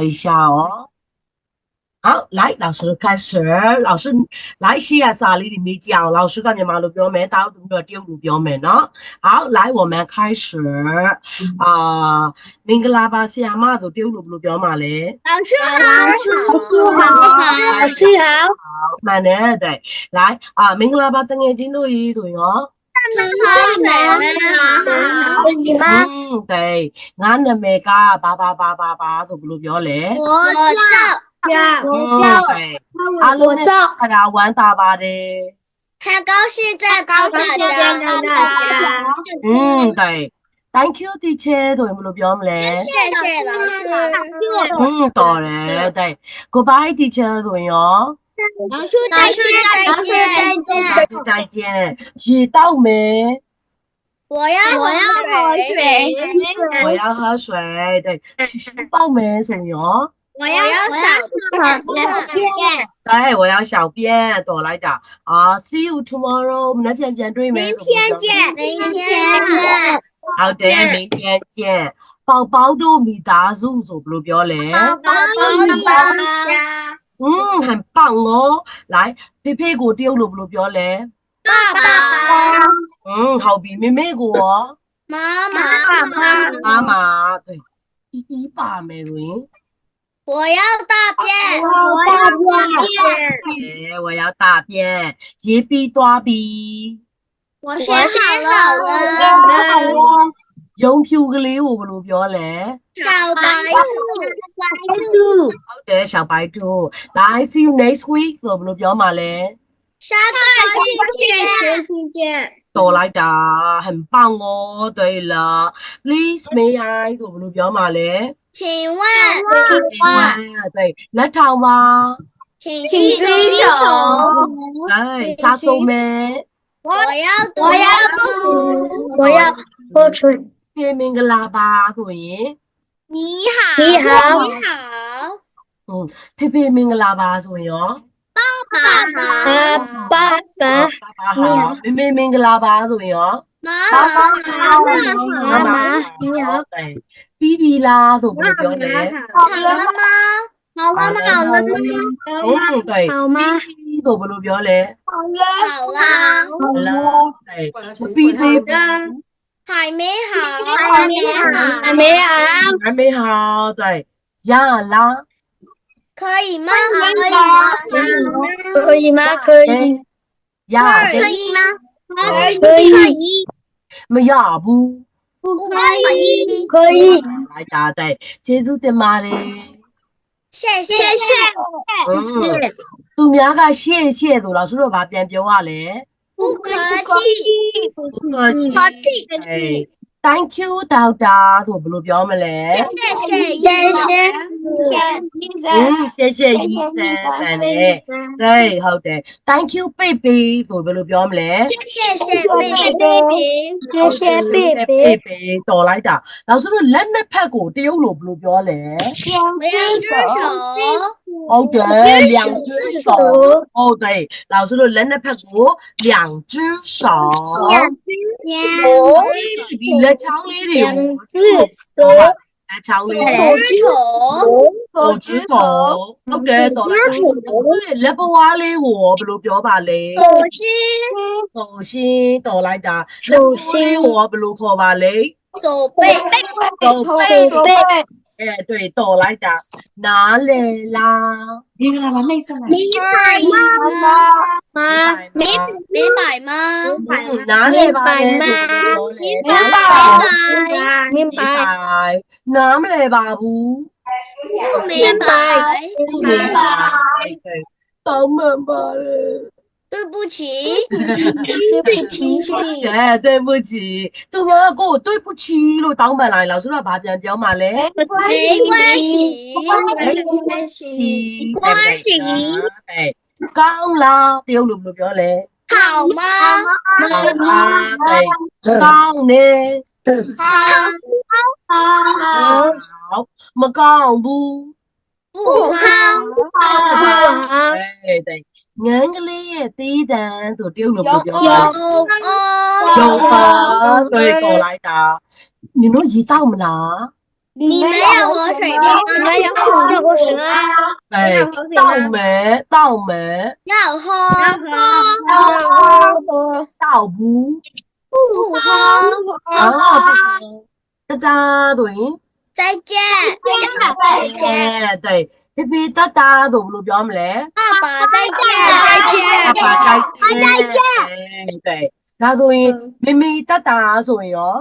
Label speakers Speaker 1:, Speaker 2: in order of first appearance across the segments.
Speaker 1: 一下哦。好，来，老师开始。老师，来西亚萨里里没教老师，干你马路标门，打中国丢路标门呢。好，来，我们开始。啊、明个喇叭西亚马都丢路路标马嘞。老师
Speaker 2: 好，老师
Speaker 3: 好，好。
Speaker 1: 好，奶对，来啊，明个喇叭睁眼睛注意对哦。 တဲ့ငါနာမည်ကဘာဘာဘာဘာဘာဆိုဘယ်လိုပြောလဲ
Speaker 2: ဘောကျောက်
Speaker 4: ဘ
Speaker 1: ောကျောက်အလုံးကျောက်ခရာဝမ်းသာပါတယ်
Speaker 2: 很高兴在高中见到大家。嗯，
Speaker 1: 对。Thank you teacher ဆိုရင်ဘယ်လိုပြောမလဲ။
Speaker 2: 谢谢老师。
Speaker 1: 嗯，တော်တယ်။对。Goodbye teacher ဆိုရင်ရော
Speaker 4: 老师再见，老师再
Speaker 3: 见，老师
Speaker 1: 再见，知道没？
Speaker 2: 我要我要喝水，
Speaker 4: 我
Speaker 1: 要喝水，对，知道没，沈杨？
Speaker 2: 我要小
Speaker 4: 便，
Speaker 1: 对，我要小便，多来点啊！See you tomorrow，明天见，明天见，
Speaker 2: 明天见。
Speaker 1: 好的，明天见。宝宝都没打住，说不要嘞。宝
Speaker 2: 宝都没打。
Speaker 1: 嗯，很棒哦。来，屁屁股丢了不了表嘞，
Speaker 2: 爸爸
Speaker 1: 嗯，好比妹妹股哦，
Speaker 2: 妈妈，
Speaker 1: 媽媽對，一一把沒人，
Speaker 2: 我要大便，
Speaker 4: 我要大
Speaker 2: 便。
Speaker 1: 哎，我要大便，一比多比，
Speaker 2: 我写好了，
Speaker 1: ယုံဖြူကလေးကိုဘယ်လိုပြောလဲ
Speaker 2: ကြောက်ပါဘူးကြောက်ပ
Speaker 4: ါဘူ
Speaker 3: းဟ
Speaker 1: ုတ်တယ်ရှောက်ပိုက်တူ I see you next week ဆိုဘယ်လိုပြောမှာလဲ
Speaker 2: ရှောက်ပိုက်
Speaker 4: တူ
Speaker 1: တော်လိုက်တာဟန်ပေါင်ကိုတွေ့လာ please may i ကိုဘယ်လိုပြောမှာလဲ
Speaker 2: 请问
Speaker 3: 请问
Speaker 1: 对လက်ထောင်ပါ
Speaker 2: 请举手。
Speaker 1: 来，杀手们！
Speaker 4: 我
Speaker 2: 要，我要，
Speaker 3: 我要，我要，
Speaker 1: 我
Speaker 3: 要。
Speaker 1: ဖေမင်္ဂလာပါဆိုရင်
Speaker 4: 你好，你好你
Speaker 2: 好，
Speaker 1: ဖေဖေမင်္ဂလာပါဆိုရင်ရော
Speaker 4: 爸爸爸，
Speaker 2: 爸爸爸
Speaker 3: 爸
Speaker 1: ပါဟာမေမေမင်္ဂလာပါဆိုရင်ရော
Speaker 2: 妈妈，妈妈，妈妈妈
Speaker 3: 你好，
Speaker 1: ပြီးပြီလားဆိုပြီးပြောတယ်
Speaker 5: 好了
Speaker 2: 吗？好了吗？好了吗？
Speaker 1: ဟုတ်တယ်好吗？ပြီးဆိုဘယ်လိုပြောလဲ好了，
Speaker 2: 好啦，ဟု
Speaker 1: တ်လား
Speaker 6: ပြီးသေးဘူး
Speaker 2: 还没好，还没好，还
Speaker 4: 没
Speaker 3: 好，
Speaker 1: 还没好，对，呀啦，
Speaker 2: 可以吗？可以吗？
Speaker 3: 可以吗？可以，
Speaker 1: 呀，可
Speaker 2: 以吗？
Speaker 1: 可以，
Speaker 4: 可以？可
Speaker 3: 以，
Speaker 1: 没要不？不
Speaker 2: 可以，
Speaker 3: 可以，
Speaker 1: 来打的，结束的嘛嘞？
Speaker 2: 谢谢谢，
Speaker 1: 嗯，杜明哥，谢谢杜老师，把表表完了。
Speaker 4: Kukachi.
Speaker 1: Kukachi. Hey. Thank you ဒေါက်တာဆိုဘယ်လိုပြောမလဲอืมရှက်ရှက်ရီးစမ်းတန်တယ်ဟေးဟုတ်တယ် Thank you ပေပေဆိုဘယ်လိုပြောမလဲ
Speaker 2: ပ
Speaker 3: ေ
Speaker 1: ပေတော်လိုက်တာနောက်ဆိုတော့လက်နှစ်ဖက်ကိုတရုတ်လိုဘယ်လိုပြောလဲ
Speaker 2: Thank you.
Speaker 1: ဟုတ်တယ်两只手ဟုတ်တယ်老师တို့လက်နှစ်ဖက်ကို两只手ဒီလက်ချောင်းလေးတွေကိုလက်ချောင်းလေးတွ
Speaker 2: ေကို
Speaker 3: တ
Speaker 1: ော်ကျင်းတော်ဟုတ်တယ်တော်ကျင်းတော်ဆိုရင်လက်ပွားလေးကိုရောဘယ်လိုပြောပါလဲတော်ရှင်းတော်လိုက်တာလက်ပွားလေးကိုရောဘယ်လိုခေါ်ပါလဲ
Speaker 2: 手背
Speaker 1: 手背手
Speaker 3: 背
Speaker 1: 哎，对，哆来着，哪里啦？
Speaker 6: 你给它内上来。明
Speaker 2: 白吗？
Speaker 3: 吗？
Speaker 1: 明
Speaker 2: 明白吗？
Speaker 1: 哪里白吗？明白吗？
Speaker 3: 明
Speaker 1: 白。哪里吧不？
Speaker 2: 不明白。
Speaker 1: 不明白。对，当明白了。
Speaker 2: 不起，
Speaker 1: 对
Speaker 3: 不起，
Speaker 1: 哎，对不起，做乜嗰個對不起咯？等埋嚟，老師話白人有埋你，
Speaker 4: 沒關係，沒
Speaker 2: 關
Speaker 1: 係，關係，哎，夠啦，掉錄唔錄咗你？
Speaker 2: 好嗎？好
Speaker 1: 嗎？夠呢？
Speaker 2: 好，
Speaker 1: 好，咪夠唔？
Speaker 2: 不好，
Speaker 1: 哎，對。nhắn cái ly tí đà tổ tiêu nộp được rồi
Speaker 2: đâu
Speaker 1: có tôi còn lại đó như nói gì tao mà nó
Speaker 4: 你没有喝水吗？你没有喝水
Speaker 3: 吗？
Speaker 1: 对，倒霉，倒霉。
Speaker 2: 要喝，
Speaker 4: 要
Speaker 3: 喝，
Speaker 1: 倒不，不
Speaker 2: 喝。
Speaker 1: 然后，哒哒，对。
Speaker 2: 再见，
Speaker 4: 再
Speaker 3: 见，
Speaker 1: 对。 ဖေဖေတတ်တာဆိုဘယ်လိုပြောမလဲ
Speaker 2: 爸爸再见再အ
Speaker 4: 见ပါ
Speaker 1: တိုက်အပါတိုက်ကျဲ တဲ့ဒါဆိုရင်မေမေတတ်တာဆိုရင်ရော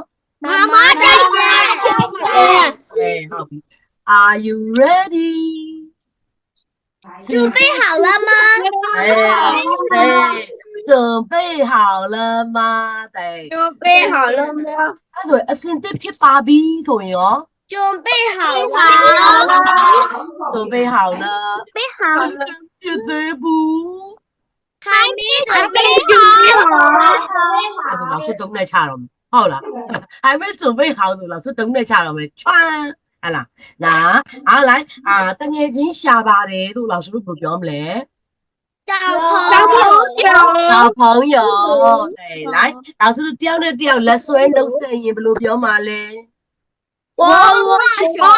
Speaker 2: 妈妈再见
Speaker 4: အ
Speaker 1: ဲဟုတ်ပြီ Are you ready
Speaker 6: 准备
Speaker 2: 好了吗
Speaker 1: အဲအဲ准备好了吗တဲ့准备
Speaker 4: 好了吗
Speaker 1: အဲ့ဒါဆိုရင်အစင်တစ်ဖြစ်ပါပြီဆိုရင်ရော
Speaker 2: 准备好了，
Speaker 1: 准备好了，准备
Speaker 4: 好了，
Speaker 1: 谢谢不？
Speaker 2: 还没准备
Speaker 1: 好，老师等来查了，好了，还没准备好，老师等来查了没？穿。à là nà à lại à ta nghe chính xa bà đi tu lão sư bực giỡn lẽ
Speaker 2: chào 朋
Speaker 4: 友
Speaker 1: chào 朋友 này lại lão sư tiêu này tiêu là số em đâu sẽ gì bực giỡn mà lẽ
Speaker 2: ဝါဝါရှော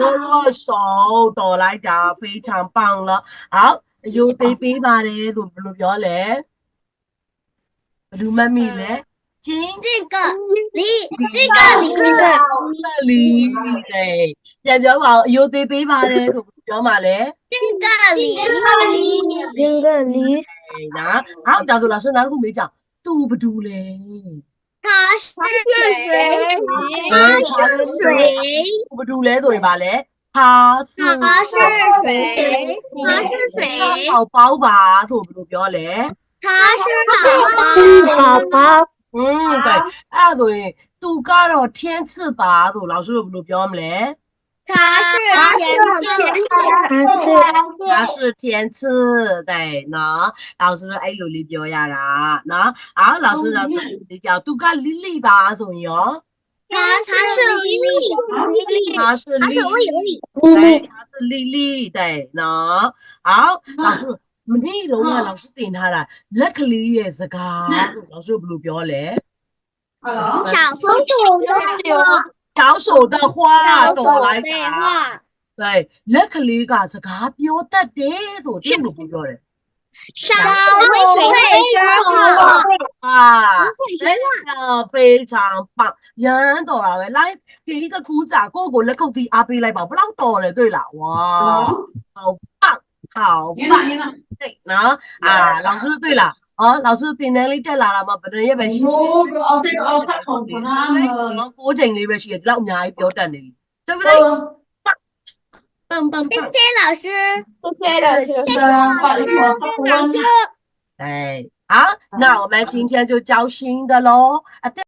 Speaker 1: လောလောရှောတော်လိုက်တာဖေးချံပောင်းလားဟောက်အယိုသိပေးပါတယ်ဆိုဘယ်လိုပြောလဲဘယ်လိုမှတ်မိလဲချင်း
Speaker 2: 这个梨，这个梨，
Speaker 1: လီတဲ့ပြန်ပြောပါအောင်အယိုသိပေးပါတယ်ဆိုဘယ်လိုပြောမှာလဲ
Speaker 2: 这个梨，
Speaker 1: 这个
Speaker 3: 梨，
Speaker 1: 哎နော်ဟောက်ဒါဆိုလားဆိုနောက်တစ်ခုမေးကြသူဘယ်သူလဲ
Speaker 2: ဟာရွှေဟ
Speaker 4: ာ
Speaker 1: ရွှေဘာလို့လဲဆိုရင်ပါလဲဟာရွှေဟာရွှ
Speaker 2: ေ
Speaker 6: ဟာ
Speaker 2: ရွှေဟ
Speaker 1: ောပေါ့ပါဆိုဘယ်လိုပြောလဲ
Speaker 2: ဟာရွှေဟ
Speaker 4: ာ
Speaker 3: ပေါ့
Speaker 1: อืมใช่အဲ့ဒါဆိုရင်သူကတော့天赐吧ဆို老师တို့ဘယ်လိုပြောမလဲ
Speaker 2: 他是
Speaker 4: 天赐，
Speaker 1: 他是天赐，对，喏，老师说，哎呦，你表扬啦，喏，啊，老师说，你叫杜卡丽丽吧，重要。
Speaker 2: 他是丽
Speaker 6: 丽，
Speaker 1: 他是丽丽，
Speaker 3: 他
Speaker 1: 是丽丽，对，喏，好，老师，明天的话，老师点他了，Luckily 也是他，老师不录表嘞。
Speaker 6: 小
Speaker 2: 松鼠，小松
Speaker 4: 鼠。
Speaker 1: 高手的花朵来看对 look lyrics up 不做了
Speaker 2: 什会
Speaker 1: 啊非常棒。人多来来给一个鼓掌哥哥 go vr be 多嘞对了哇好棒好棒。对然后啊老师对了哦，老师，今天你这来了嘛？不然也没事。我我我，
Speaker 6: 我上课呢。
Speaker 1: 我课程里没事，你们也挑战你，对不对？棒棒棒！谢谢
Speaker 2: 老师，谢
Speaker 4: 谢老师，谢
Speaker 6: 谢老师。
Speaker 1: 哎，好，那我们今天就交心的喽。啊对。